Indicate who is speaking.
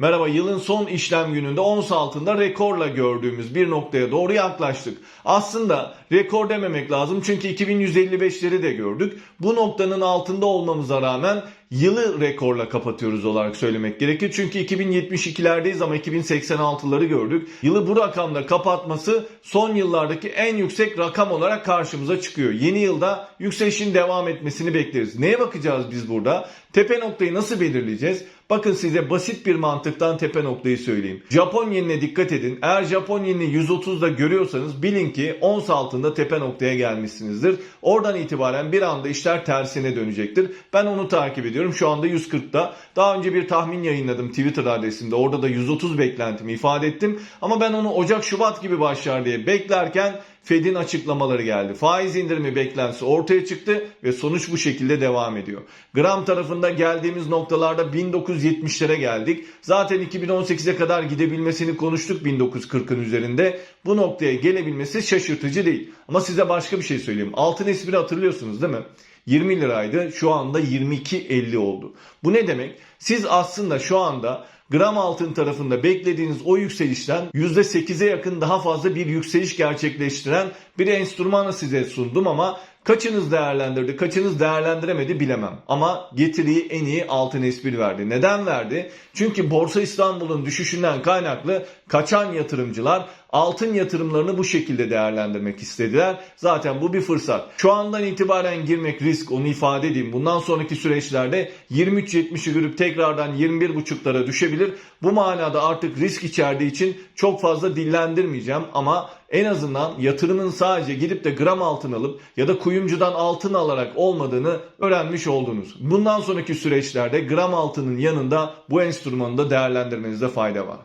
Speaker 1: Merhaba yılın son işlem gününde ons altında rekorla gördüğümüz bir noktaya doğru yaklaştık. Aslında rekor dememek lazım çünkü 2155'leri de gördük. Bu noktanın altında olmamıza rağmen yılı rekorla kapatıyoruz olarak söylemek gerekir. Çünkü 2072'lerdeyiz ama 2086'ları gördük. Yılı bu rakamda kapatması son yıllardaki en yüksek rakam olarak karşımıza çıkıyor. Yeni yılda yükselişin devam etmesini bekleriz. Neye bakacağız biz burada? Tepe noktayı nasıl belirleyeceğiz? Bakın size basit bir mantıktan tepe noktayı söyleyeyim. Japon yenine dikkat edin. Eğer Japon yenini 130'da görüyorsanız bilin ki ons altında tepe noktaya gelmişsinizdir. Oradan itibaren bir anda işler tersine dönecektir. Ben onu takip ediyorum. Şu anda 140'da. Daha önce bir tahmin yayınladım Twitter adresimde. Orada da 130 beklentimi ifade ettim. Ama ben onu Ocak Şubat gibi başlar diye beklerken Fed'in açıklamaları geldi. Faiz indirimi beklentisi ortaya çıktı ve sonuç bu şekilde devam ediyor. Gram tarafında geldiğimiz noktalarda 1970'lere geldik. Zaten 2018'e kadar gidebilmesini konuştuk 1940'ın üzerinde. Bu noktaya gelebilmesi şaşırtıcı değil. Ama size başka bir şey söyleyeyim. Altın espri hatırlıyorsunuz değil mi? 20 liraydı şu anda 22.50 oldu. Bu ne demek? Siz aslında şu anda gram altın tarafında beklediğiniz o yükselişten %8'e yakın daha fazla bir yükseliş gerçekleştiren bir enstrümanı size sundum ama kaçınız değerlendirdi, kaçınız değerlendiremedi bilemem. Ama getiriyi en iyi altın espri verdi. Neden verdi? Çünkü Borsa İstanbul'un düşüşünden kaynaklı kaçan yatırımcılar altın yatırımlarını bu şekilde değerlendirmek istediler. Zaten bu bir fırsat. Şu andan itibaren girmek risk onu ifade edeyim. Bundan sonraki süreçlerde 23.70'i görüp tekrardan 21.5'lara düşebilir. Bu manada artık risk içerdiği için çok fazla dillendirmeyeceğim ama en azından yatırımın sadece gidip de gram altın alıp ya da kuyumcudan altın alarak olmadığını öğrenmiş oldunuz. Bundan sonraki süreçlerde gram altının yanında bu enstrümanı da değerlendirmenizde fayda var.